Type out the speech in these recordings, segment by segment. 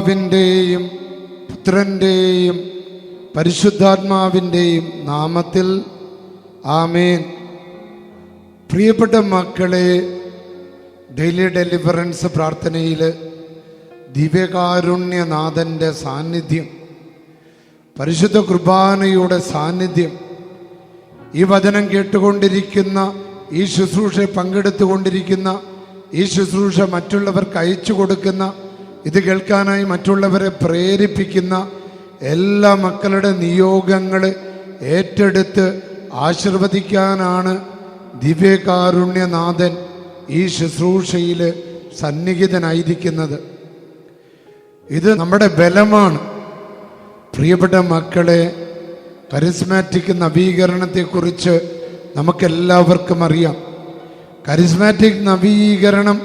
പിതാവിന്റെയും പുത്രന്റെയും പരിശുദ്ധാത്മാവിന്റെയും നാമത്തിൽ ആമേൻ. പ്രിയപ്പെട്ട മക്കളെ ഡെയിലി ഡെലിവറൻസ് പ്രാർത്ഥനയിൽ ദിവ്യകാരുണ്യനാഥന്റെ സാന്നിധ്യം പരിശുദ്ധ കുർബാനയുടെ സാന്നിധ്യം ഈ വചനം കേട്ടുകൊണ്ടിരിക്കുന്ന ഈ ശുശ്രൂഷ പങ്കെടുത്തുകൊണ്ടിരിക്കുന്ന ഈ ശുശ്രൂഷ മറ്റുള്ളവർക്ക് അയച്ചു കൊടുക്കുന്ന ഇത് കേൾക്കാനായി മറ്റുള്ളവരെ പ്രേരിപ്പിക്കുന്ന എല്ലാ മക്കളുടെ നിയോഗങ്ങൾ ഏറ്റെടുത്ത് ആശീർവദിക്കാനാണ് ദിവ്യകാരുണ്യനാഥൻ ഈ ശുശ്രൂഷയിൽ സന്നിഹിതനായിരിക്കുന്നത്. ഇത് നമ്മുടെ ബലമാണ്. പ്രിയപ്പെട്ട മക്കളെ കരിസ്മാറ്റിക് നവീകരണത്തെക്കുറിച്ച് നമുക്കെല്ലാവർക്കും അറിയാം. കരിസ്മാറ്റിക് നവീകരണം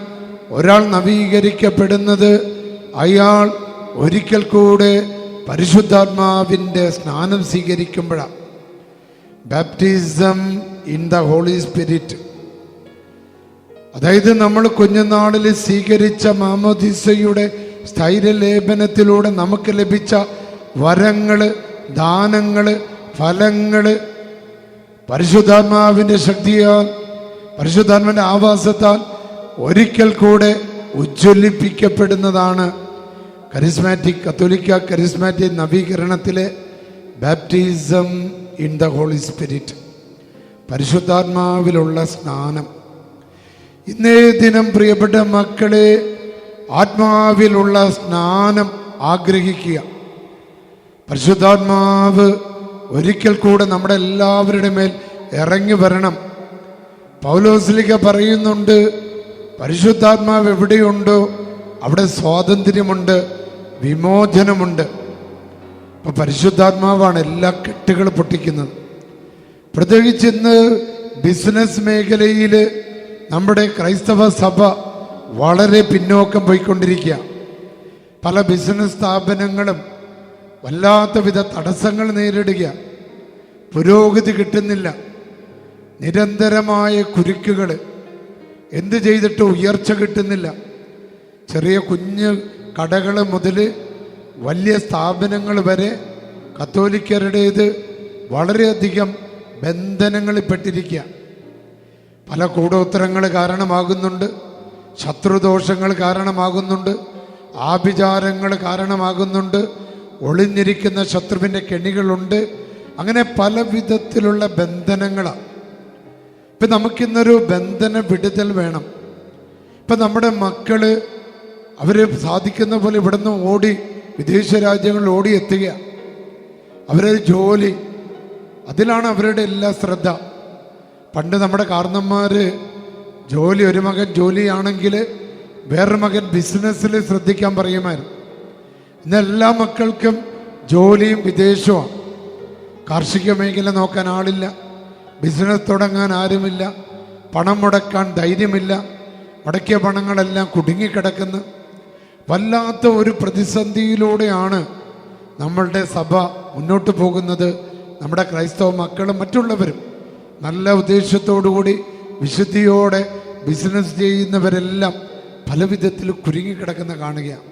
ഒരാൾ നവീകരിക്കപ്പെടുന്നത് അയാൾ ഒരിക്കൽ കൂടെ പരിശുദ്ധാത്മാവിന്റെ സ്നാനം സ്വീകരിക്കുമ്പോഴാണ് baptism in the Holy Spirit അതായത് നമ്മൾ കുഞ്ഞുനാളിൽ സ്വീകരിച്ച മാമോദിസയുടെ സ്ഥൈര്യലേപനത്തിലൂടെ നമുക്ക് ലഭിച്ച വരങ്ങൾ ദാനങ്ങൾ ഫലങ്ങൾ പരിശുദ്ധാത്മാവിന്റെ ശക്തിയാൽ പരിശുദ്ധാത്മാവിന്റെ ആവാസത്താൽ ഒരിക്കൽ കൂടെ ഉജ്ജ്വലിപ്പിക്കപ്പെടുന്നതാണ് കരിസ്മാറ്റിക് കത്തോലിക്ക charismatic നവീകരണത്തിലെ baptism in the Holy Spirit പരിശുദ്ധാത്മാവിലുള്ള സ്നാനം. ഇന്നേ ദിനം പ്രിയപ്പെട്ട മക്കളെ ആത്മാവിലുള്ള സ്നാനം ആഗ്രഹിക്കുക. പരിശുദ്ധാത്മാവ് ഒരിക്കൽ കൂടെ നമ്മുടെ എല്ലാവരുടെ മേൽ ഇറങ്ങി വരണം. പൗലോസ്ലിക പറയുന്നുണ്ട് പരിശുദ്ധാത്മാവ് എവിടെയുണ്ടോ? അവിടെ സ്വാതന്ത്ര്യമുണ്ട് വിമോചനമുണ്ട്. ഇപ്പൊ പരിശുദ്ധാത്മാവാണ് എല്ലാ കെട്ടുകൾ പൊട്ടിക്കുന്നത്. പ്രത്യേകിച്ച് ഇന്ന് ബിസിനസ് മേഖലയിൽ നമ്മുടെ ക്രൈസ്തവ സഭ വളരെ പിന്നോക്കം പോയിക്കൊണ്ടിരിക്കുക. പല ബിസിനസ് സ്ഥാപനങ്ങളും വല്ലാത്ത വിധ തടസ്സങ്ങൾ നേരിടുക. പുരോഗതി കിട്ടുന്നില്ല. നിരന്തരമായ കുരുക്കുകൾ എന്ത് ചെയ്തിട്ട് ഉയർച്ച കിട്ടുന്നില്ല. ചെറിയ കുഞ്ഞ് കടകൾ മുതൽ വലിയ സ്ഥാപനങ്ങൾ വരെ കത്തോലിക്കരുടേത് വളരെയധികം ബന്ധനങ്ങളിൽപ്പെട്ടിരിക്കുക പല കൂടോത്തരങ്ങൾ കാരണമാകുന്നുണ്ട് ശത്രുദോഷങ്ങൾ കാരണമാകുന്നുണ്ട് ആഭിചാരങ്ങൾ കാരണമാകുന്നുണ്ട് ഒളിഞ്ഞിരിക്കുന്ന ശത്രുവിന്റെ കെണികളുണ്ട്. അങ്ങനെ പല വിധത്തിലുള്ള ബന്ധനങ്ങളാണ് ഇപ്പം നമുക്കിന്നൊരു ബന്ധന വിടുതൽ വേണം. ഇപ്പം നമ്മുടെ മക്കൾ അവർ സാധിക്കുന്ന പോലെ ഇവിടുന്ന് ഓടി വിദേശ രാജ്യങ്ങളിൽ ഓടി എത്തുക. അവരെ ജോലി. അതിലാണ് അവരുടെ എല്ലാ ശ്രദ്ധ. പണ്ട് നമ്മുടെ കാർന്നന്മാർ ജോലി ഒരു മകൻ ജോലിയാണെങ്കിൽ വേറൊരു മകൻ ബിസിനസ്സിൽ ശ്രദ്ധിക്കാൻ പറയുമായിരുന്നു. ഇന്ന് എല്ലാ മക്കൾക്കും ജോലിയും വിദേശവും കാർഷിക മേഖല നോക്കാൻ ആളില്ല. ബിസിനസ് തുടങ്ങാൻ ആരുമില്ല. പണം മുടക്കാൻ ധൈര്യമില്ല. മുടക്കിയ പണങ്ങളെല്ലാം കുടുങ്ങിക്കിടക്കുന്നു. വല്ലാത്ത ഒരു പ്രതിസന്ധിയിലൂടെയാണ് നമ്മളുടെ സഭ മുന്നോട്ട് പോകുന്നത്. നമ്മുടെ ക്രൈസ്തവ മക്കളും മറ്റുള്ളവരും നല്ല ഉദ്ദേശത്തോടുകൂടി വിശുദ്ധിയോടെ ബിസിനസ് ചെയ്യുന്നവരെല്ലാം പല വിധത്തിൽ കുരുങ്ങിക്കിടക്കുന്ന കാണുകയാണ്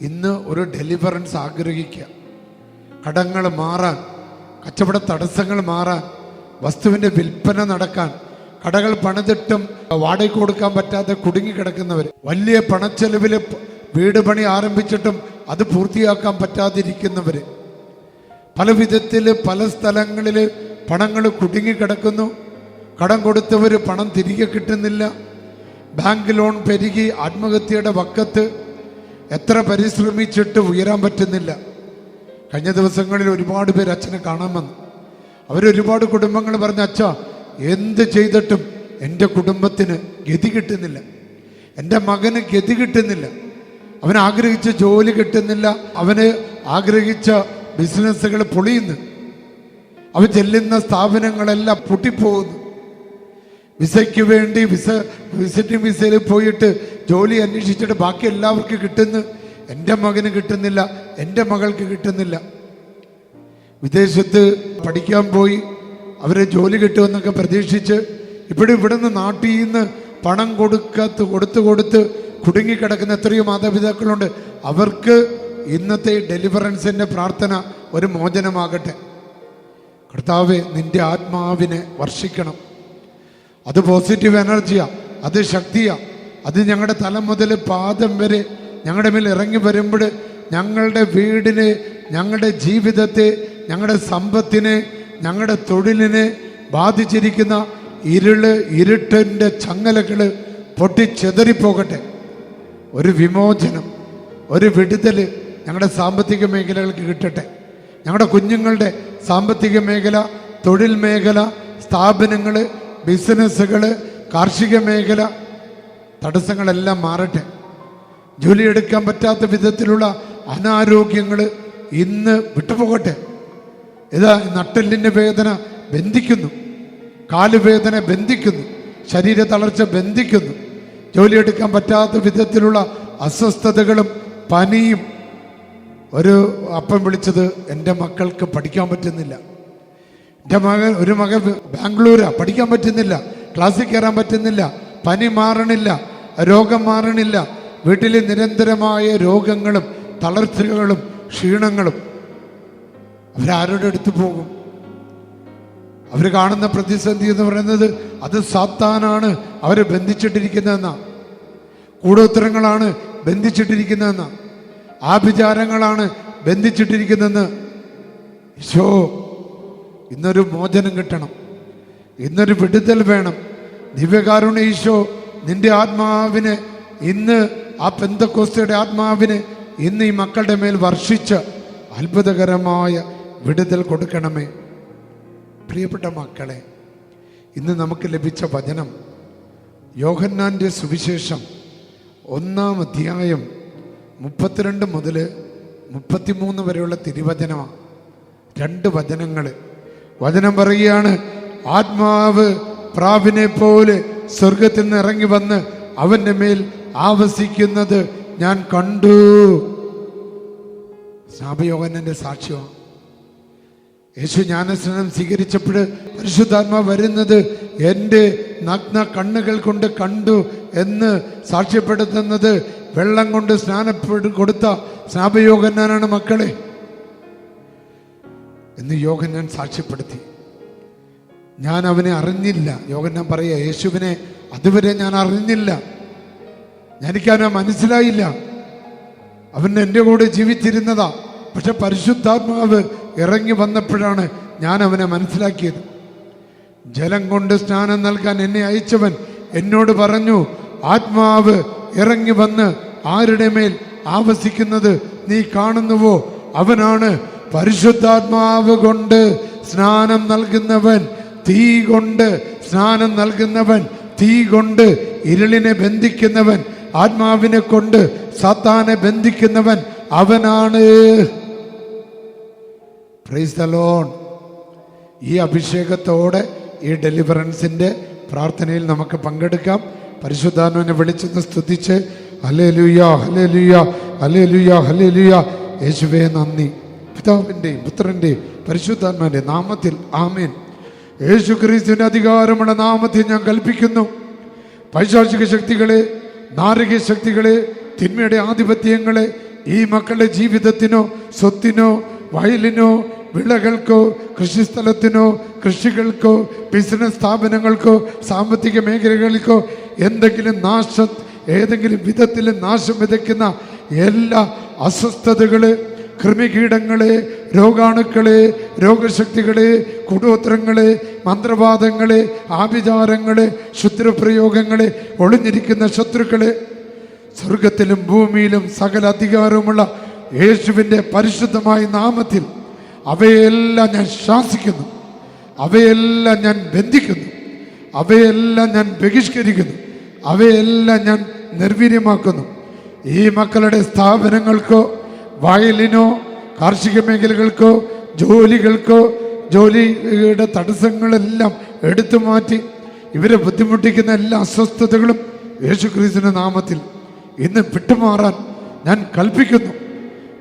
ഇന്ന് ഒരു ഡെലിവറൻസ് ആഗ്രഹിക്കുക. കടങ്ങൾ മാറാൻ കച്ചവട തടസ്സങ്ങൾ മാറാൻ വസ്തുവിന്റെ വിൽപ്പന നടക്കാൻ കടകൾ പണിതിട്ടും വാടകയ്ക്ക് കൊടുക്കാൻ പറ്റാതെ കുടുങ്ങിക്കിടക്കുന്നവർ വലിയ പണച്ചെലവിൽ വീട് പണി ആരംഭിച്ചിട്ടും അത് പൂർത്തിയാക്കാൻ പറ്റാതിരിക്കുന്നവർ പല വിധത്തിൽ പല സ്ഥലങ്ങളിൽ പണങ്ങൾ കുടുങ്ങിക്കിടക്കുന്നു കടം കൊടുത്തവർ പണം തിരികെ കിട്ടുന്നില്ല. ബാങ്ക് ലോൺ പെരുകി ആത്മഹത്യയുടെ വക്കത്ത് എത്ര പരിശ്രമിച്ചിട്ട് ഉയരാൻ പറ്റുന്നില്ല. കഴിഞ്ഞ ദിവസങ്ങളിൽ ഒരുപാട് പേര് അച്ഛനെ കാണാൻ വന്നു. അവരൊരുപാട് കുടുംബങ്ങൾ പറഞ്ഞ അച്ഛ എന്ത് ചെയ്തിട്ടും എന്റെ കുടുംബത്തിന് ഗതി കിട്ടുന്നില്ല. എന്റെ മകന് ഗതി കിട്ടുന്നില്ല. അവൻ ആഗ്രഹിച്ച ജോലി കിട്ടുന്നില്ല. അവന് ആഗ്രഹിച്ച ബിസിനസ്സുകൾ പൊളിയുന്നു. അവൻ ചെല്ലുന്ന സ്ഥാപനങ്ങളെല്ലാം പൊട്ടിപ്പോകുന്നു. വിസയ്ക്ക് വേണ്ടി വിസ വിസിറ്റിംഗ് വിസയിൽ പോയിട്ട് ജോലി അന്വേഷിച്ചിട്ട് ബാക്കി എല്ലാവർക്കും കിട്ടുന്നു. എന്റെ മകന് കിട്ടുന്നില്ല. എന്റെ മകൾക്ക് കിട്ടുന്നില്ല. വിദേശത്ത് പഠിക്കാൻ പോയി. അവരെ ജോലി കിട്ടുമെന്നൊക്കെ പ്രതീക്ഷിച്ച് ഇവിടെ ഇവിടുന്ന് നാട്ടിൽ നിന്ന് പണം കൊടുക്കാത്ത കൊടുത്തു കൊടുത്ത് കുടുങ്ങിക്കിടക്കുന്ന എത്രയോ മാതാപിതാക്കളുണ്ട്. അവർക്ക് ഇന്നത്തെ ഡെലിവറൻസിന്റെ പ്രാർത്ഥന ഒരു മോചനമാകട്ടെ. കർത്താവ് നിന്റെ ആത്മാവിനെ വർഷിക്കണം. അത് പോസിറ്റീവ് എനർജിയാ അത് ശക്തിയാ. അത് ഞങ്ങളുടെ തല മുതൽ പാദം വരെ ഞങ്ങളുടെ മേൽ ഇറങ്ങി വരുമ്പോൾ ഞങ്ങളുടെ വീടിനെ ഞങ്ങളുടെ ജീവിതത്തെ ഞങ്ങളുടെ സമ്പത്തിനെ ഞങ്ങളുടെ തൊഴിലിനെ ബാധിച്ചിരിക്കുന്ന ഇരുൾ ഇരുട്ടിന്റെ ചങ്ങലകൾ പൊട്ടിച്ചെതറിപ്പോകട്ടെ. ഒരു വിമോചനം ഒരു വിടുതൽ ഞങ്ങളുടെ സാമ്പത്തിക മേഖലകൾക്ക് കിട്ടട്ടെ. ഞങ്ങളുടെ കുഞ്ഞുങ്ങളുടെ സാമ്പത്തിക മേഖല തൊഴിൽ മേഖല സ്ഥാപനങ്ങൾ ബിസിനസ്സുകൾ കാർഷിക മേഖല തടസ്സങ്ങളെല്ലാം മാറട്ടെ. ജോലിയെടുക്കാൻ പറ്റാത്ത വിധത്തിലുള്ള അനാരോഗ്യങ്ങൾ ഇന്ന് വിട്ടുപോകട്ടെ. ഇതാ നട്ടെല്ലിന്റെ വേദന ബന്ധിക്കുന്നു. കാലുവേദന ബന്ധിക്കുന്നു. ശരീര തളർച്ച ബന്ധിക്കുന്നു. ജോലിയെടുക്കാൻ പറ്റാത്ത വിധത്തിലുള്ള അസ്വസ്ഥതകളും പനിയും. ഒരു അപ്പം വിളിച്ചത് എന്റെ മക്കൾക്ക് പഠിക്കാൻ പറ്റുന്നില്ല. എന്റെ മകൻ ഒരു മകൻ ബാംഗ്ലൂരാ പഠിക്കാൻ പറ്റുന്നില്ല. ക്ലാസ്സിൽ കയറാൻ പറ്റുന്നില്ല. പനി മാറണില്ല. രോഗം മാറണില്ല. വീട്ടിലെ നിരന്തരമായ രോഗങ്ങളും തളർച്ചകളും ക്ഷീണങ്ങളും അവരാരുടെ അടുത്ത് പോകും. അവർ കാണുന്ന പ്രതിസന്ധി എന്ന് പറയുന്നത് അത് സാത്താനാണ് അവരെ ബന്ധിച്ചിട്ടിരിക്കുന്നതെന്നാ. കൂടോത്തരങ്ങളാണ് ബന്ധിച്ചിട്ടിരിക്കുന്നതെന്നാ. ആഭിചാരങ്ങളാണ് ബന്ധിച്ചിട്ടിരിക്കുന്നതെന്ന്. ഈശോ ഇന്നൊരു മോചനം കിട്ടണം. ഇന്നൊരു വിടുതൽ വേണം. ദിവ്യകാരുണ്യ ഈശോ നിന്റെ ആത്മാവിനെ ഇന്ന് ആ പെന്തക്കോസ്തയുടെ ആത്മാവിനെ ഇന്ന് ഈ മക്കളുടെ മേൽ വർഷിച്ച് അത്ഭുതകരമായ വിടുതൽ കൊടുക്കണമേ. പ്രിയപ്പെട്ട മക്കളെ ഇന്ന് നമുക്ക് ലഭിച്ച വചനം യോഹന്നാന്റെ സുവിശേഷം ഒന്നാം അധ്യായം മുപ്പത്തിരണ്ട് മുതൽ മുപ്പത്തിമൂന്ന് വരെയുള്ള തിരുവചനമാണ് രണ്ട് വചനങ്ങൾ വചനം പറയുകയാണ് ആത്മാവ് പ്രാവിനെ പോലെ സ്വർഗത്തിൽ നിന്ന് ഇറങ്ങി വന്ന് അവന്റെ മേൽ ആവസിക്കുന്നത് ഞാൻ കണ്ടു. സ്നാപയോഗനന്റെ സാക്ഷ്യമാണ് യേശു ജ്ഞാനസ്നാനം സ്വീകരിച്ചപ്പോൾ പരിശുദ്ധാത്മാ വരുന്നത് എന്റെ നഗ്ന കണ്ണുകൾ കൊണ്ട് കണ്ടു എന്ന് സാക്ഷ്യപ്പെടുത്തുന്നത് വെള്ളം കൊണ്ട് സ്നാനപ്പെട്ട് കൊടുത്ത സ്നാപയോഗനാണ് മക്കളെ. എന്ന് യോഗൻ ഞാൻ സാക്ഷ്യപ്പെടുത്തി. ഞാൻ അവനെ അറിഞ്ഞില്ല. യോഗൻ ഞാൻ പറയുക യേശുവിനെ അതുവരെ ഞാൻ അറിഞ്ഞില്ല. എനിക്കവനെ മനസ്സിലായില്ല. അവൻ എന്റെ കൂടെ ജീവിച്ചിരുന്നതാ. പക്ഷെ പരിശുദ്ധാത്മാവ് ഇറങ്ങി വന്നപ്പോഴാണ് ഞാൻ അവനെ മനസ്സിലാക്കിയത്. ജലം കൊണ്ട് സ്നാനം നൽകാൻ എന്നെ അയച്ചവൻ എന്നോട് പറഞ്ഞു ആത്മാവ് ഇറങ്ങി വന്ന് ആരുടെ മേൽ ആവസിക്കുന്നത് നീ കാണുന്നുവോ? അവനാണ് പരിശുദ്ധാത്മാവ് കൊണ്ട് സ്നാനം നൽകുന്നവൻ തീ കൊണ്ട് സ്നാനം നൽകുന്നവൻ തീ കൊണ്ട് ഇരുളിനെ ബന്ധിക്കുന്നവൻ ആത്മാവിനെ കൊണ്ട് സാത്താനെ ബന്ധിക്കുന്നവൻ അവനാണ്. പ്രൈസ് ലോൺ ഈ അഭിഷേകത്തോടെ ഈ ഡെലിവറൻസിന്റെ പ്രാർത്ഥനയിൽ നമുക്ക് പങ്കെടുക്കാം. പരിശുദ്ധാനുവിനെ വിളിച്ചെന്ന് സ്തുതിച്ച് ഹലേ ലുയ ഹലേ ലുയ ഹലേ ലുയ ഹലേ ലുയ യേശുവേ നന്ദി. പിതാവിന്റെയും പുത്രന്റെയും പരിശുദ്ധാത്മാന്റെ നാമത്തിൽ ആമേൻ. യേശു ക്രിസ്തുവിന്റെ അധികാരമുള്ള നാമത്തിൽ ഞാൻ കൽപ്പിക്കുന്നു. പൈശാചിക ശക്തികളെ നാരകീയ ശക്തികളെ തിന്മയുടെ ആധിപത്യങ്ങളെ ഈ മക്കളുടെ ജീവിതത്തിനോ സ്വത്തിനോ വയലിനോ വിളകൾക്കോ കൃഷിസ്ഥലത്തിനോ കൃഷികൾക്കോ ബിസിനസ് സ്ഥാപനങ്ങൾക്കോ സാമ്പത്തിക മേഖലകൾക്കോ എന്തെങ്കിലും നാശം ഏതെങ്കിലും വിധത്തിൽ നാശം വിതയ്ക്കുന്ന എല്ലാ അസ്വസ്ഥതകൾ കൃമികീടങ്ങളെ രോഗാണുക്കളെ രോഗശക്തികളെ കുടോത്രങ്ങളെ മന്ത്രവാദങ്ങളെ ആഭിചാരങ്ങളെ ക്ഷുദ്രപ്രയോഗങ്ങളെ ഒളിഞ്ഞിരിക്കുന്ന ശത്രുക്കളെ സ്വർഗത്തിലും ഭൂമിയിലും സകല അധികാരവുമുള്ള യേശുവിന്റെ പരിശുദ്ധമായ നാമത്തിൽ അവയെല്ലാം ഞാൻ ശാസിക്കുന്നു. അവയെല്ലാം ഞാൻ ബന്ധിക്കുന്നു. അവയെല്ലാം ഞാൻ ബഹിഷ്കരിക്കുന്നു. അവയെല്ലാം ഞാൻ നിർവീര്യമാക്കുന്നു. ഈ മക്കളുടെ സ്ഥാപനങ്ങൾക്കോ വയലിനോ കാർഷിക മേഖലകൾക്കോ ജോലികൾക്കോ ജോലിയുടെ തടസ്സങ്ങളെല്ലാം എടുത്തു മാറ്റി ഇവരെ ബുദ്ധിമുട്ടിക്കുന്ന എല്ലാ അസ്വസ്ഥതകളും യേശു ക്രിസ്തുവിന്റെ നാമത്തിൽ ഇന്ന് വിട്ടുമാറാൻ ഞാൻ കൽപ്പിക്കുന്നു.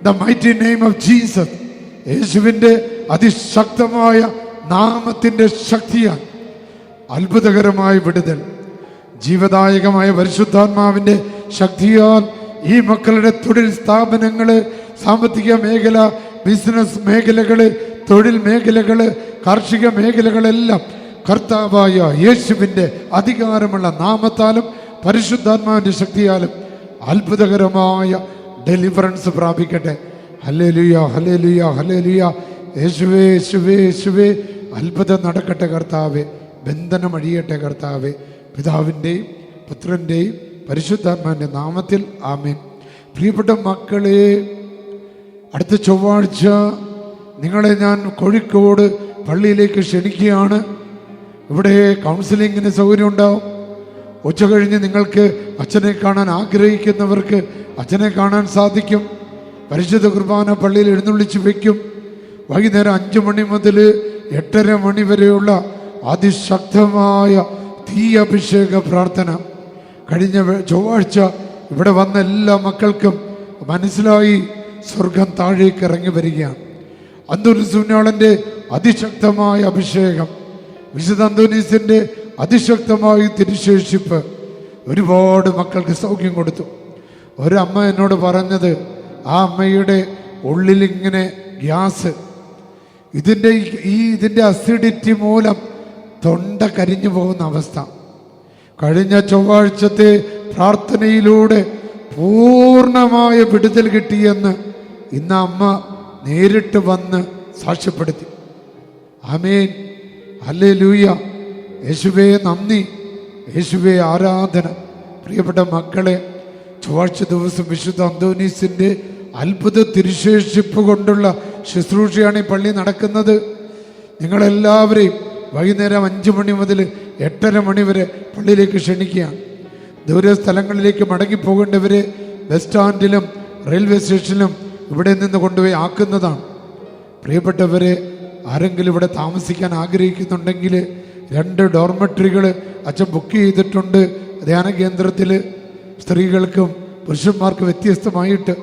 The mighty name of Jesus യേശുവിന്റെ അതിശക്തമായ നാമത്തിന്റെ ശക്തിയാണ് അത്ഭുതകരമായ വിടുതൽ. ജീവദായകമായ പരിശുദ്ധാത്മാവിന്റെ ശക്തിയാൽ ഈ മക്കളുടെ തൊഴിൽ സ്ഥാപനങ്ങൾ സാമ്പത്തിക മേഖല ബിസിനസ് മേഖലകൾ തൊഴിൽ മേഖലകൾ കാർഷിക മേഖലകളെല്ലാം കർത്താവായ യേശുവിന്റെ അധികാരമുള്ള നാമത്താലും പരിശുദ്ധാത്മാവിന്റെ ശക്തിയാലും അത്ഭുതകരമായ ഡെലിവറൻസ് പ്രാപിക്കട്ടെ. Hallelujah hallelujah hallelujah. യേശുവേ യേശുവേ യേശുവേ. അത്ഭുതം നടക്കട്ടെ കർത്താവെ. ബന്ധനം അഴിയട്ടെ കർത്താവെ. പിതാവിന്റെയും പുത്രന്റെയും പരിശുദ്ധാത്മാവിന്റെ നാമത്തിൽ ആമേൻ. പ്രിയപ്പെട്ട മക്കളെ അടുത്ത ചൊവ്വാഴ്ച നിങ്ങളെ ഞാൻ കോഴിക്കോട് പള്ളിയിലേക്ക് ക്ഷണിക്കുകയാണ്. ഇവിടെ കൗൺസിലിങ്ങിന് സൗകര്യം ഉണ്ടാവും ഉച്ച കഴിഞ്ഞ് നിങ്ങൾക്ക് അച്ഛനെ കാണാൻ ആഗ്രഹിക്കുന്നവർക്ക് അച്ഛനെ കാണാൻ സാധിക്കും. പരിശുദ്ധ കുർബാന പള്ളിയിൽ എഴുന്നള്ളിച്ച് വയ്ക്കും. വൈകുന്നേരം അഞ്ചു മണി മുതൽ എട്ടര മണി വരെയുള്ള അതിശക്തമായ തീ അഭിഷേക പ്രാർത്ഥന. കഴിഞ്ഞ ചൊവ്വാഴ്ച ഇവിടെ വന്ന എല്ലാ മക്കൾക്കും മനസ്സിലായി സ്വർഗം താഴേക്ക് ഇറങ്ങി വരികയാണ്. അന്തോനിസുനാളന്റെ അതിശക്തമായ അഭിഷേകം വിശുദ്ധ അന്തോനീസിന്റെ അതിശക്തമായ തിരുശേഷിപ്പ് ഒരുപാട് മക്കൾക്ക് സൗഖ്യം കൊടുത്തു. ഒരമ്മ എന്നോട് പറഞ്ഞത് ആ അമ്മയുടെ ഉള്ളിലിങ്ങനെ ഗ്യാസ്. ഇതിന്റെ ഈ- ഇതിന്റെ അസിഡിറ്റി മൂലം തൊണ്ട കരിഞ്ഞു പോകുന്ന അവസ്ഥ. കഴിഞ്ഞ ചൊവ്വാഴ്ചത്തെ പ്രാർത്ഥനയിലൂടെ പൂർണമായ വിടുതൽ കിട്ടിയെന്ന് ഇന്ന് അമ്മ നേരിട്ട് വന്ന് സാക്ഷ്യപ്പെടുത്തി. അമേൻ അല്ലേ ലൂയ യേശുവേ നന്ദി. യേശുവേ ആരാധന. പ്രിയപ്പെട്ട മക്കളെ ചൊവ്വാഴ്ച ദിവസം വിശുദ്ധ അന്തോനീസിന്റെ അത്ഭുത തിരുശേഷിപ്പ് കൊണ്ടുള്ള ശുശ്രൂഷയാണ് ഈ പള്ളി നടക്കുന്നത്. നിങ്ങളെല്ലാവരെയും വൈകുന്നേരം അഞ്ച് മണി മുതൽ എട്ടര മണി വരെ പള്ളിയിലേക്ക് ക്ഷണിക്കുകയാണ്. ദൂര സ്ഥലങ്ങളിലേക്ക് മടങ്ങിപ്പോകേണ്ടവരെ ബസ് സ്റ്റാൻഡിലും റെയിൽവേ സ്റ്റേഷനിലും ഇവിടെ നിന്ന് കൊണ്ടുപോയി ആക്കുന്നതാണ്. പ്രിയപ്പെട്ടവരെ ആരെങ്കിലും ഇവിടെ താമസിക്കാൻ ആഗ്രഹിക്കുന്നുണ്ടെങ്കിൽ രണ്ട് ഡോർമെട്രികൾ അച്ഛൻ ബുക്ക് ചെയ്തിട്ടുണ്ട് ധ്യാന കേന്ദ്രത്തിൽ സ്ത്രീകൾക്കും പുരുഷന്മാർക്കും വ്യത്യസ്തമായിട്ട്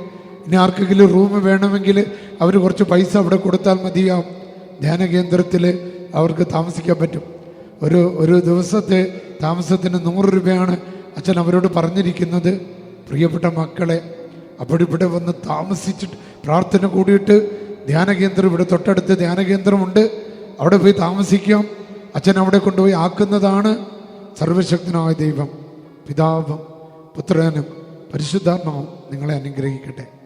ഇനി ആർക്കെങ്കിലും റൂം വേണമെങ്കിൽ അവർ കുറച്ച് പൈസ അവിടെ കൊടുത്താൽ മതിയാവും. ധ്യാന കേന്ദ്രത്തിൽ അവർക്ക് താമസിക്കാൻ പറ്റും. ഒരു ഒരു ദിവസത്തെ താമസത്തിന് നൂറ് രൂപയാണ് അച്ഛൻ അവരോട് പറഞ്ഞിരിക്കുന്നത്. പ്രിയപ്പെട്ട മക്കളെ അവിടെ ഇവിടെ വന്ന് താമസിച്ചിട്ട് പ്രാർത്ഥന കൂടിയിട്ട് ധ്യാന കേന്ദ്രം ഇവിടെ തൊട്ടടുത്ത് ധ്യാന കേന്ദ്രമുണ്ട് അവിടെ പോയി താമസിക്കാം. അച്ഛൻ അവിടെ കൊണ്ടുപോയി ആക്കുന്നതാണ് സർവശക്തനായ ദൈവം. പിതാവും പുത്രനും പരിശുദ്ധാത്മാവും നിങ്ങളെ അനുഗ്രഹിക്കട്ടെ.